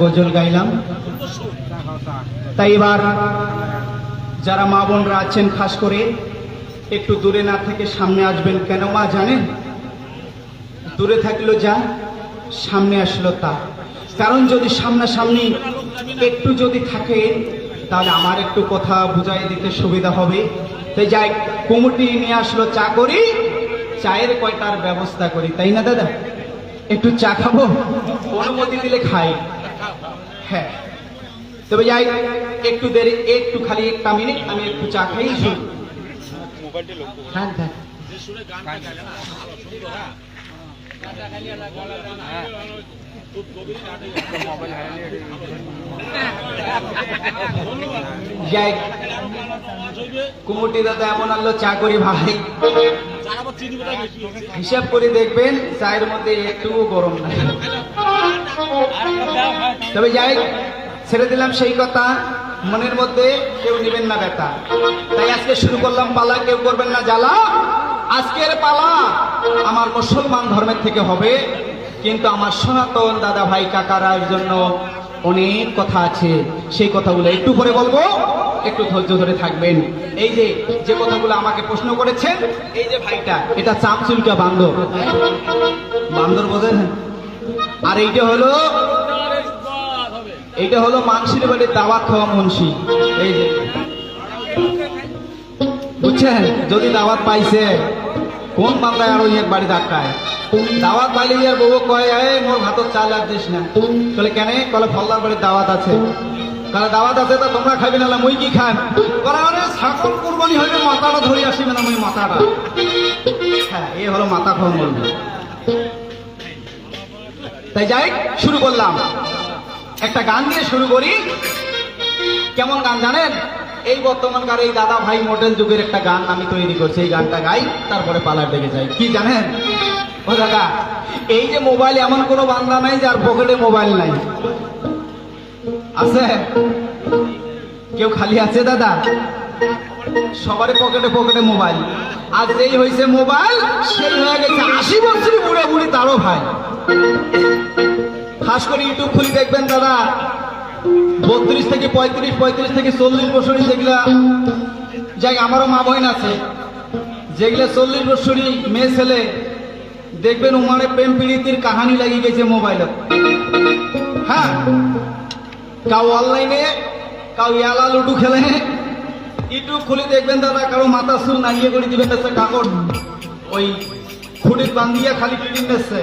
গজল গাইলাম। তাই এবার যারা মা বোনরা আছেন খাস করে, একটু দূরে না থেকে সামনে আসবেন কেন মা জানেন? দূরে থাকল যা, সামনে আসলো তা। কারণ যদি সামনাসামনি একটু যদি থাকে, তাহলে আমার একটু কথা বুঝাই দিতে সুবিধা হবে। তাই যাই কুমুটি নিয়ে আসলো চা করি, চায়ের কয়টার ব্যবস্থা করি, তাই না দাদা? একটু চা খাব? অনুমতি দিলে খাই। হ্যাঁ। তবে যাই একটু দেরি একটু খালি একটা মিনিট আমি একটু চা খাই শুনি থাক যাই কুমুটি দাদা এমন আনলো চা করি ভাই। হিসাব করে দেখবেন চায়ের মধ্যে একটুও গরম নাই। তবে যাই ছেড়ে দিলাম সেই কথা। মনের মধ্যে কেউ নেবেন না ব্যথা। তাই আজকে শুরু করলাম পালা, কেউ করবেন না জ্বালা। আজকের পালা আমার মুসলমান ধর্মের থেকে হবে। কিন্তু আমার সনাতন দাদা ভাই কাকারার জন্য অনেক কথা আছে। সেই কথাগুলো একটু পরে বলব। একটু ধৈর্য ধরে থাকবেন। এই যে যে কথাগুলো আমাকে প্রশ্ন করেছেন, এই যে ভাইটা, এটা চামচুলকা বান্দর। বান্দর বোঝেন আর এইটা হলো এইটা হলো মানসির বাড়ির দাওয়াত খাওয়া মুন্সি। এই যে। বুঝছেন? যদি দাওয়াত পাইছে, কোন বান্দায় আর এক বাড়ি ধাক্কায়? দাওয়াত পাইলে আর বউ কয় এ মোর ভাতত চাল আর না। বলে কেন? বলে ফল্লার বাড়ির দাওয়াত আছে। তাহলে দাওয়াত আছে তা তোমরা খাবি না মুই কি খান বলে ছাগল কুরবানি হইবে, মাথাটা ধরে আসিবে না মুই মাথাটা। হ্যাঁ এই হলো মাথা খাওয়া বলব তাই যাই, শুরু করলাম। একটা গান দিয়ে শুরু করি। কেমন গান জানেন? এই বর্তমানকার এই দাদা ভাই মডেল যুগের একটা গান আমি তৈরি করছি, এই গানটা গাই, তারপরে পালার দিকে যাই। কি জানেন? ও দাদা, এই যে মোবাইল, এমন কোনো বান্দা নাই যার পকেটে মোবাইল নাই। আছে? কেউ খালি আছে দাদা? সবারই পকেটে পকেটে মোবাইল। আর যেই হয়েছে মোবাইল, সেই হয়ে গেছে আশি বছর বুড়ে বুড়ি তারও ভাই। খাস করে ইউটিউব খুলি দেখবেন দাদা। বত্রিশ থেকে পঁয়ত্রিশ পঁয়ত্রিশ থেকে চল্লিশ বছরই যেগুলা, যাই আমারও মা বোন আছে, যেগুলা চল্লিশ বছরই মেয়ে ছেলে, দেখবেন উমারে প্রেম পীড়িতির কাহানি লাগিয়ে গেছে মোবাইলে। হ্যাঁ? কাউ অনলাইনে কাউ ইয়ালা লুডু খেলে। ইউটিউব খুলে দেখবেন দাদা, কারও মাথা চুল নাড়িয়ে করে দিবেন কাকড় ওই খুঁটির বান্ধিয়া খালি পিটিং দিচ্ছে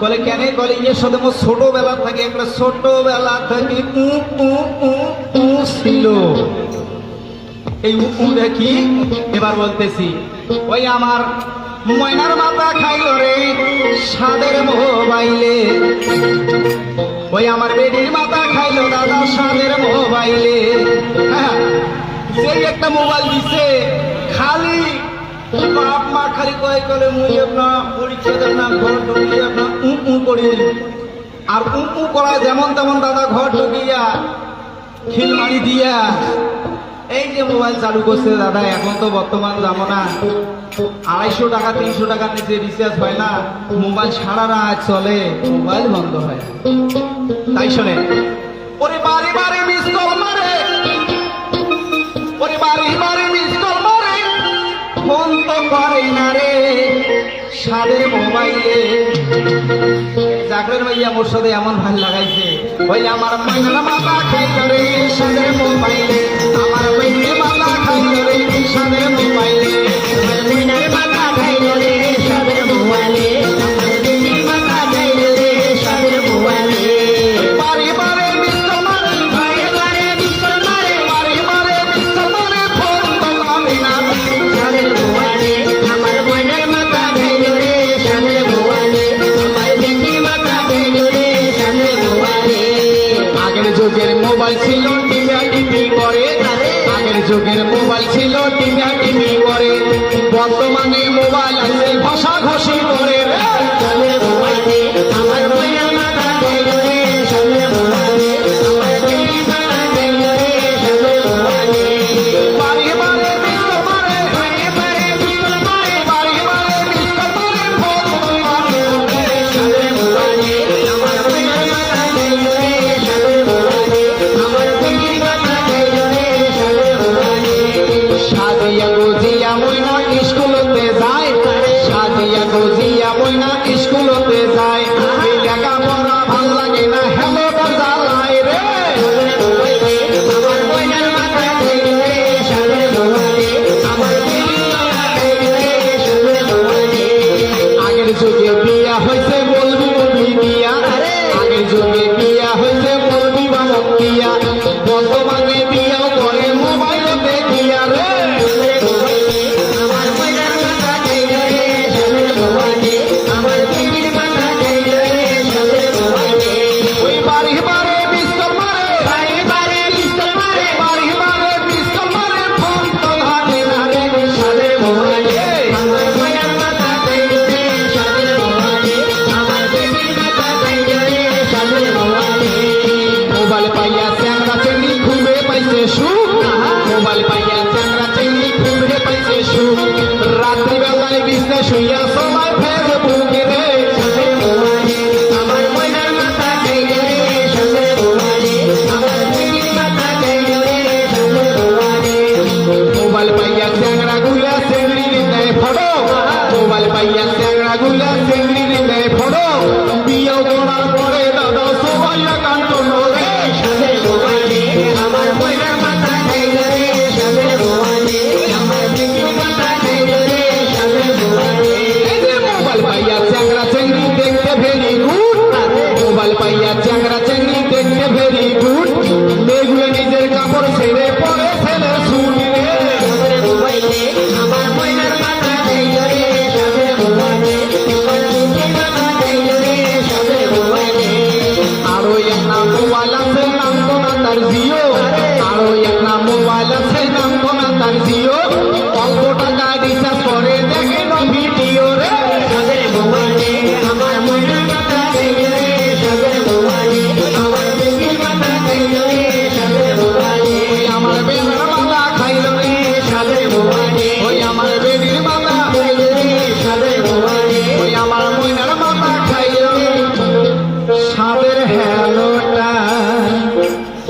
বলে, কেন? বলে ইয়ে সাথে মোর ছোটবেলা থেকে একটা ছোটবেলা থেকে উ উ উ উ ছিল। এই উ দেখি এবার বলতেছি, ওই আমার ময়নার মাথা খাইল রে সাদের মোবাইলে ওই আমার বেডির মাথা খাইলো দাদা সাদের মোবাইলে হ্যাঁ সেই একটা মোবাইল দিছে, খালি বাপ মা খালি করে মুই দেন না ঘর আপনার উ উ আর উ উ করায় যেমন তেমন দাদা ঘর ঢুকিয়া খিলমারি দিয়া। এই যে মোবাইল চালু করছে দাদা, এখন তো বর্তমান জামানা। আড়াইশো টাকা, তিনশো টাকার নিচে রিচার্জ হয় না। মোবাইল সারা রাত চলে, মোবাইল বন্ধ হয় তাই শোনে, ওরে বারে বারে সাদের মোবাইলে। জাগরের ভাইয়া মোর্শদে এমন ভালো লাগাইছে। ওই আমার মহিলা মাথা খাই রে সাদের মোবাইলে। আমার মাইনে মাথা খাই রে সাদের মোবাইলে। মোবাইল ছিল টিভি টিভি করে আগের যুগের মোবাইল ছিল TV TV. Deus, eu Jio অল্প টাকা ভিডিও ওই আমার ওই আমার বেবির মাথা খাইল রে। সাদের মোবাইলে ওই আমার ময়নার মাথা খাইল রে। সাদের হ্যালোটা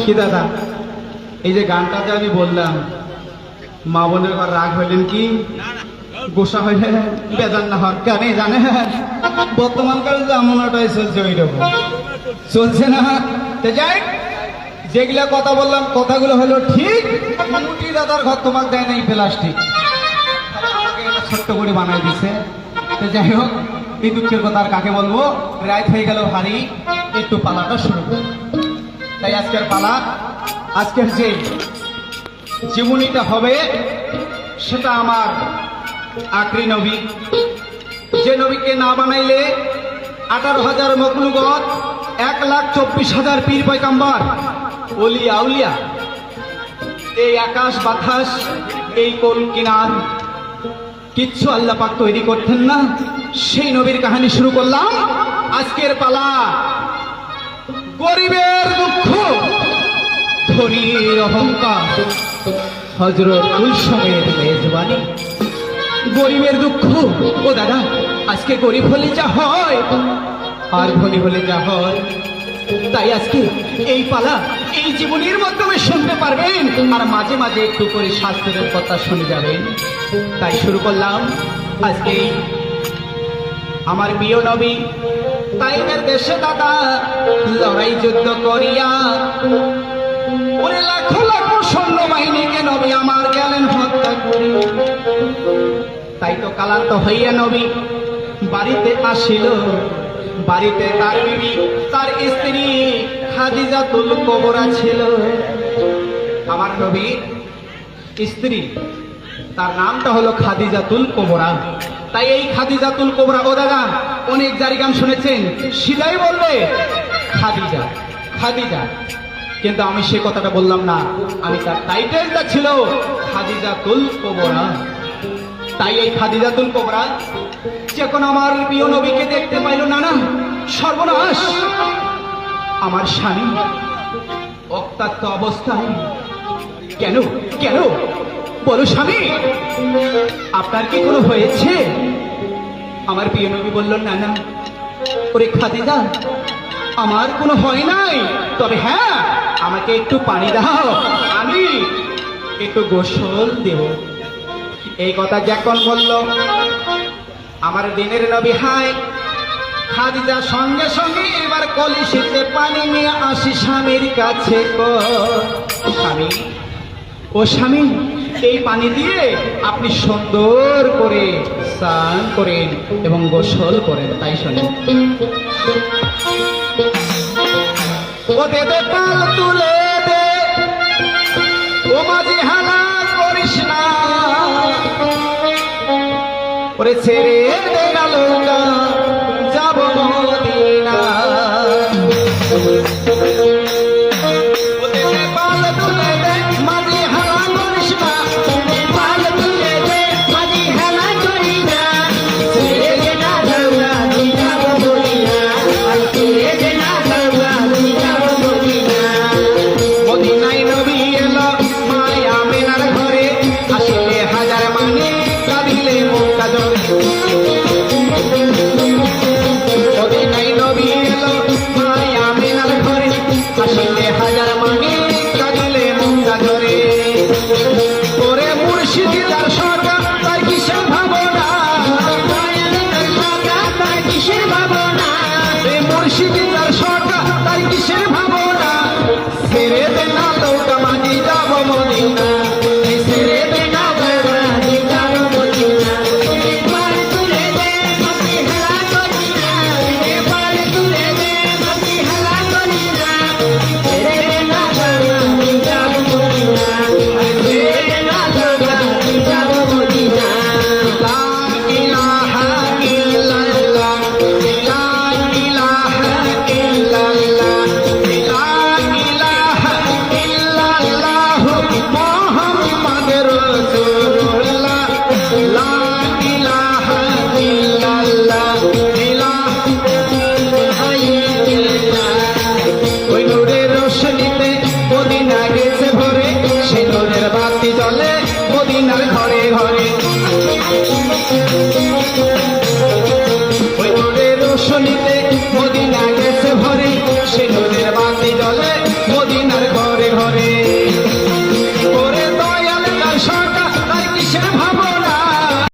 কি দাদা, এই যে গানটা যে আমি বললাম মা বোনের ঘর রাগ হইলেন কি? গোসা হইলে বেজান না হওয়ার কারণে জানে। বর্তমানকালে জামানাটাই চলছে ওই রকম চলছে না? তো যাই, যেগুলা কথা বললাম, কথাগুলো হলো ঠিক। মুটি দাদার ঘর তোমাকে দেয় নাই প্লাস্টিক। ছোট্ট করে বানাই দিছে। তো যাই হোক, এই দুঃখের কথা আর কাকে বলব? রাত হয়ে গেল ভারী, একটু পালাটা শুরু। তাই আজকের পালা, আজকের যে জীবনীটা হবে সেটা আমার আকরি নবী। যে নবীকে না বানাইলে আঠারো হাজার মকলুগত এক লাখ চব্বিশ হাজার পীর পয়কাম্বার অলিয়া আউলিয়া। এই আকাশ বাতাস, এই কোল কিনার কিচ্ছু আল্লাহ পাক তৈরি করতেন না। সেই নবীর কাহিনী শুরু করলাম। আজকের পালা, গরিবের দুঃখ, ধনীর অহংকার। হজরত উলসমের মেজবানি। গরিবের দুঃখ। ও দাদা, আজকে গরিব হলে যা হয়, আর ধনী হলে যা হয়, তাই আজকে এই পালা, এই জীবনের মাধ্যমে শুনতে পারবেন। আর মাঝে মাঝে একটু করে শাস্ত্রের কথা শুনে যাবেন। তাই শুরু করলাম আজকে আমার প্রিয় নবী তাইদের দেশে দাদা, লড়াই যুদ্ধ করিয়া নবী আমার গেলেন হত্যা করি। তাই তো কালান্ত হইয়া নবী। বাড়িতে আসিল। বাড়িতে তার বিবি, তার স্ত্রী খাদিজাতুল কবরা ছিল। আমার নবী, স্ত্রী, তার নামটা হলো খাদিজাতুল কোবরা। তাই এই খাদিজাতুল কোবরা, ও দাদা, অনেক জারি গান শুনেছেন। সিলাই বলবে, খাদিজা খাদিজা। কিন্তু আমি সে কথাটা বললাম না। আমি তার টাইটেলটা ছিল খাদিজাতুল কোবরা। তাই এই খাদিজাতুল কোবরা যখন আমার প্রিয় নবীকে দেখতে পাইল না না। সর্বনাশ। আমার স্বামী অক্তাত্ত অবস্থায়। কেন? কেন? বলো স্বামী। আপনার কি কোনো হয়েছে? আমার প্রিয় নবী বলল, না না। ওরে খাদিজা, আমার কোনো হয় নাই। তবে হ্যাঁ আমাকে একটু পানি দাও। আমি একটু গোসল দেব। এই কথা যখন বলল আমার দিনের নবী হাই খাদিজা সঙ্গে সঙ্গে এবার কলিশিতে পানি নিয়ে আসি স্বামীর কাছে। স্বামী, ও স্বামী, এই পানি দিয়ে আপনি সুন্দর করে স্নান করেন এবং গোসল করেন, তাই শোনেন। ও দে দে পাল তুলে দে। ও মাঝি হানা করিস না। ওরে ছেড়ে দে ఏదైనా